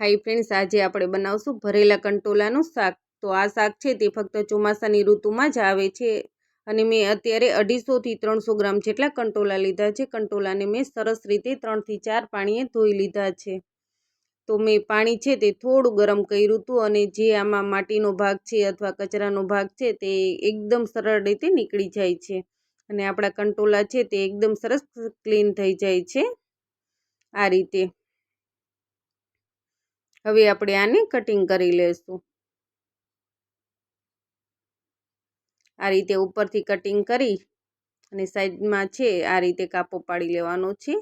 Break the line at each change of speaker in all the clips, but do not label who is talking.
High friends આજે આપણે બનાવશું ભરેલા કંટોલાનું શાક. તો આ શાક છે તે ફક્ત ચોમાસાની ઋતુમાં જ આવે છે. અને મેં અત્યારે અઢીસોથી ત્રણસો ગ્રામ જેટલા કંટોલા લીધા છે. કંટોલાને મેં સરસ રીતે ત્રણથી ચાર પાણીએ ધોઈ લીધા છે. તો મેં પાણી છે તે થોડું ગરમ કર્યું હતું અને જે આમાં માટીનો ભાગ છે અથવા કચરાનો ભાગ છે તે એકદમ સરળ રીતે નીકળી જાય છે. અને આપણા કંટોલા છે તે એકદમ સરસ ક્લીન થઈ જાય છે. આ રીતે. હવે આપણે આને કટિંગ કરી લેશું. આ રીતે ઉપરથી કટિંગ કરી અને સાઈડમાં છે આ રીતે કાપો પાડી લેવાનો છે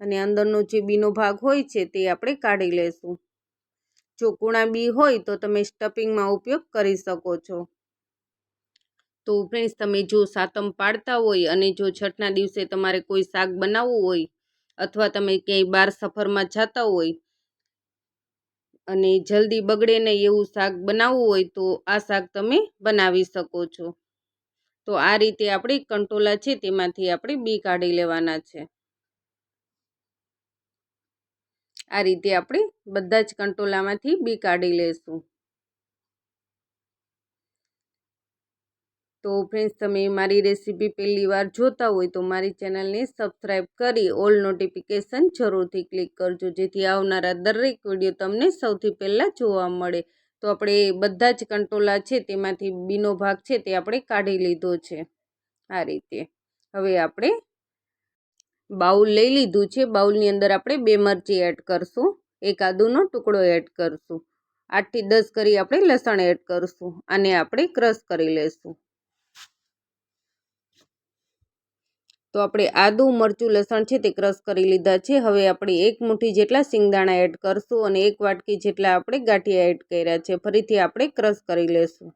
અને અંદરનો જે બીનો ભાગ હોય છે તે આપણે કાઢી લેશું. જો કુણા બી હોય તો તમે સ્ટફિંગમાં ઉપયોગ કરી શકો છો. તો ફ્રેન્ડ્સ તમે જો સાતમ પાડતા હોય અને જો છઠના દિવસે તમારે કોઈ શાક બનાવવું હોય અથવા તમે ક્યાંય બહાર સફરમાં જતા હોય અને જલ્દી બગડે નહીં એવું શાક બનાવવું હોય તો આ શાક તમે બનાવી શકો છો. તો આ રીતે આપણે કંટોલા છે તેમાંથી આપણે બી કાઢી લેવાના છે. આ રીતે આપણે બધા જ કંટોલામાંથી બી કાઢી લેશું. તો ફ્રેન્ડ્સ તમે મારી રેસીપી પહેલી વાર જોતા હોય તો મારી ચેનલને સબસ્ક્રાઈબ કરી ઓલ નોટિફિકેશન જરૂરથી ક્લિક કરજો, જેથી આવનારા દરેક વીડિયો તમને સૌથી પહેલાં જોવા મળે. તો આપણે બધા જ કંટોલા છે તેમાંથી બીનો ભાગ છે તે આપણે કાઢી લીધો છે. આ રીતે. હવે આપણે બાઉલ લઈ લીધું છે. બાઉલની અંદર આપણે બે મરચી એડ કરશું. એક આદુનો ટુકડો એડ કરશું. આઠથી દસ કરી આપણે લસણ એડ કરશું. અને આપણે ક્રશ કરી લેશું. તો આપણે આદું, મરચું, લસણ છે તે ક્રશ કરી લીધા છે. હવે આપણે એક મુઠ્ઠી જેટલા સિંગદાણા એડ કરશું અને એક વાટકી જેટલા આપણે ગાંઠિયા એડ કર્યા છે. ફરીથી આપણે ક્રશ કરી લેશું.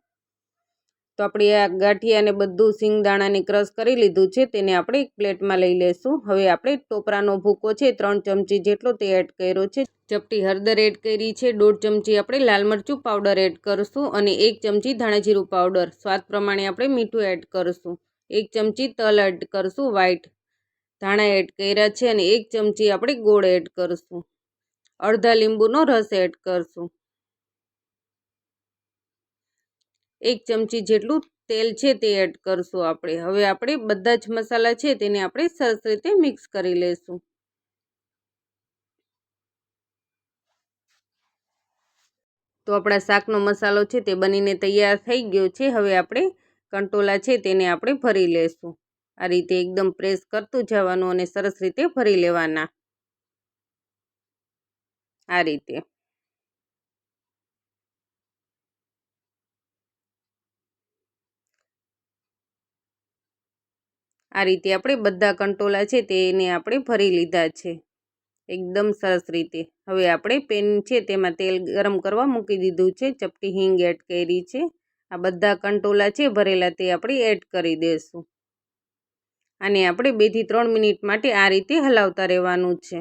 તો આપણે આ ગાંઠિયાને બધું સિંગદાણાને ક્રશ કરી લીધું છે, તેને આપણે એક પ્લેટમાં લઈ લેશું. હવે આપણે ટોપરાનો ભૂકો છે, ત્રણ ચમચી જેટલો તે એડ કર્યો છે. ચપટી હળદર એડ કરી છે, દોઢ ચમચી આપણે લાલ મરચું પાવડર એડ કરશું અને એક ચમચી ધાણાજીરું પાવડર. સ્વાદ પ્રમાણે આપણે મીઠું એડ કરશું. એક ચમચી તલ એડ કરશું વ્હાઈટ ધાણા એડ કર્યા છે અને એક ચમચી આપણે ગોળ એડ કરશું. અડધા લીંબુનો રસ એડ કરશું. એક ચમચી જેટલું તેલ છે તે એડ કરશું આપણે. હવે આપણે બધા જ મસાલા છે તેને આપણે સરસ રીતે મિક્સ કરી લેશું. તો આપણા શાકનો મસાલો છે તે બનીને તૈયાર થઈ ગયો છે. હવે આપણે કંટોલા છે તેને આપણે ભરી લેશું. આ રીતે એકદમ પ્રેસ કરતું જવાનું અને સરસ રીતે ભરી લેવાના. આ રીતે. આ રીતે આપણે બધા કંટોલા છે તેને આપણે ભરી લીધા છે. એકદમ સરસ રીતે. હવે આપણે પેન છે તેમાં તેલ ગરમ કરવા મૂકી દીધું છે. ચપટી હિંગ એડ કરી છે. આ બધા કંટોલા છે ભરેલા તે આપણે એડ કરી દઈશું અને આપણે બેથી ત્રણ મિનિટ માટે આ રીતે હલાવતા રહેવાનું છે.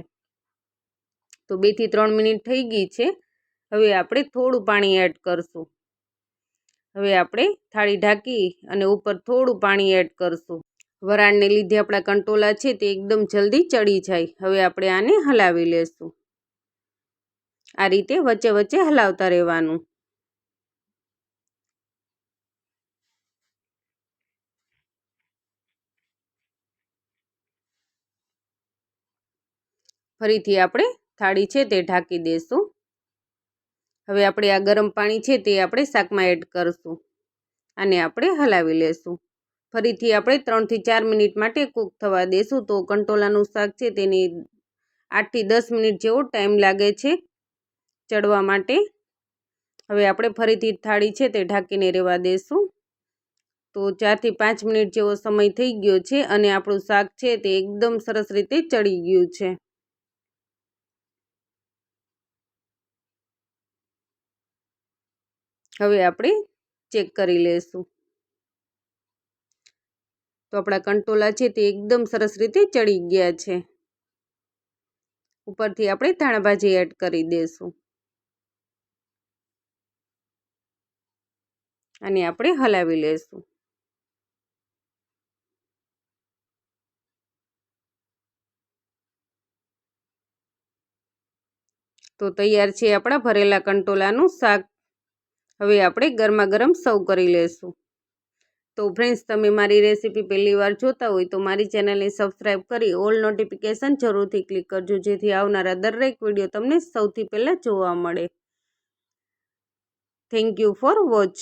તો બેથી ત્રણ મિનિટ થઈ ગઈ છે. હવે આપણે થોડું પાણી એડ કરશું. હવે આપણે થાળી ઢાંકી અને ઉપર થોડું પાણી એડ કરશું. વરાળને લીધે આપણા કંટોલા છે તે એકદમ જલ્દી ચડી જાય. હવે આપણે આને હલાવી લેશું. આ રીતે વચ્ચે વચ્ચે હલાવતા રહેવાનું. ફરીથી આપણે થાળી છે તે ઢાંકી દઈશું હવે આપણે આ ગરમ પાણી છે તે આપણે શાકમાં એડ કરશું અને આપણે હલાવી લેશું. ફરીથી આપણે ત્રણથી ચાર મિનિટ માટે કૂક થવા દેશું તો કંટોલાનું શાક છે તેની આઠથી દસ મિનિટ જેવો ટાઈમ લાગે છે ચડવા માટે. હવે આપણે ફરીથી થાળી છે તે ઢાંકીને રહેવા દેશું. તો ચારથી પાંચ મિનિટ જેવો સમય થઈ ગયો છે અને આપણું શાક છે તે એકદમ સરસ રીતે ચડી ગયું છે. હવે આપણે ચેક કરી લઈશું. તો આપણા કંટોલા છે તે એકદમ સરસ રીતે ચડી ગયા છે. ઉપરથી આપણે ધાણાભાજી એડ કરી દઈશું. અને આપણે હલાવી લઈશું. તો તૈયાર છે આપણા ભરેલા કંટોલાનું શાક. હવે આપણે ગરમા ગરમ સર્વ કરી લેશું. તો ફ્રેન્ડ્સ તમે મારી રેસીપી પહેલી વાર જોતા હોય તો મારી ચેનલને સબસ્ક્રાઈબ કરી ઓલ નોટિફિકેશન જરૂરથી ક્લિક કરજો, જેથી આવનારા દરેક વીડિયો તમને સૌથી પહેલાં જોવા મળે. Thank you for watch